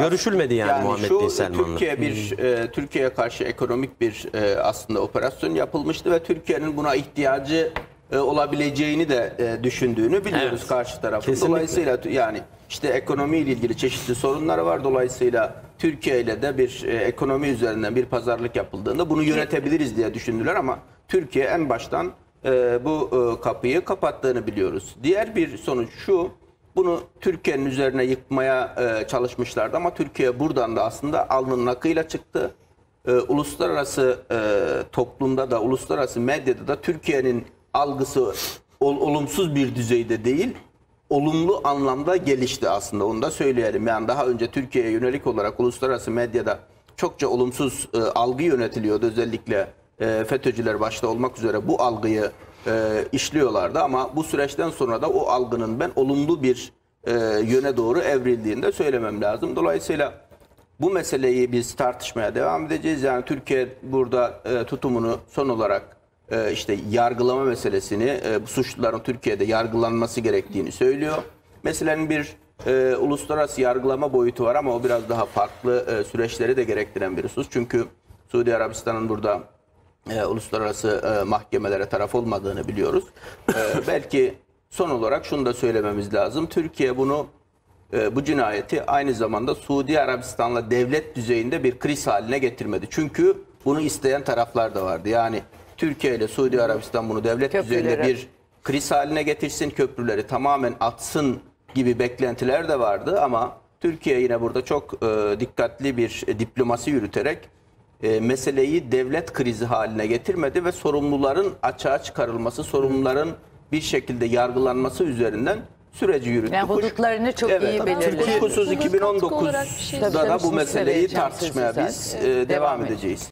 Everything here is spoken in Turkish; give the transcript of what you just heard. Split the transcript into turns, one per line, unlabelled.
Görüşülmedi yani, Muhammed
şu
Bin Selman'la.
Türkiye bir e, Türkiye'ye karşı ekonomik bir e, aslında operasyon yapılmıştı ve Türkiye'nin buna ihtiyacı e, olabileceğini de e, düşündüğünü biliyoruz
Evet.
karşı tarafın.
Kesinlikle.
Dolayısıyla yani işte ekonomiyle ilgili çeşitli sorunları var. Dolayısıyla Türkiye ile de bir e, ekonomi üzerinden bir pazarlık yapıldığında bunu yönetebiliriz diye düşündüler ama Türkiye en baştan e, bu e, kapıyı kapattığını biliyoruz. Diğer bir sonuç şu. Bunu Türkiye'nin üzerine yıkmaya e, çalışmışlardı ama Türkiye buradan da aslında alnının akıyla çıktı. E, uluslararası e, toplumda da uluslararası medyada da Türkiye'nin algısı ol- olumsuz bir düzeyde değil, olumlu anlamda gelişti aslında. Onu da söyleyelim. Yani daha önce Türkiye'ye yönelik olarak uluslararası medyada çokça olumsuz e, algı yönetiliyordu. Özellikle e, FETÖ'cüler başta olmak üzere bu algıyı e, işliyorlardı ama bu süreçten sonra da o algının ben olumlu bir e, yöne doğru evrildiğini de söylemem lazım. Dolayısıyla bu meseleyi biz tartışmaya devam edeceğiz. Yani Türkiye burada e, tutumunu son olarak e, işte yargılama meselesini, e, bu suçluların Türkiye'de yargılanması gerektiğini söylüyor. Meselenin bir e, uluslararası yargılama boyutu var ama o biraz daha farklı e, süreçleri de gerektiren bir husus. Çünkü Suudi Arabistan'ın burada e, uluslararası e, mahkemelere taraf olmadığını biliyoruz. E, belki son olarak şunu da söylememiz lazım. Türkiye bunu e, bu cinayeti aynı zamanda Suudi Arabistan'la devlet düzeyinde bir kriz haline getirmedi. Çünkü bunu isteyen taraflar da vardı. Yani Türkiye ile Suudi Arabistan bunu devlet düzeyinde
Köprüleri.
bir kriz haline getirsin, köprüleri tamamen atsın gibi beklentiler de vardı ama Türkiye yine burada çok e, dikkatli bir e, diplomasi yürüterek e, meseleyi devlet krizi haline getirmedi ve sorumluların açığa çıkarılması, sorumluların bir şekilde yargılanması üzerinden süreci yürüttü.
Yani hudutlarını çok iyi
tabii.
belirledi.
Kuşkusuz
Katkı olarak bir şey
2019'da da bu meseleyi tartışmaya biz e, devam edeceğiz.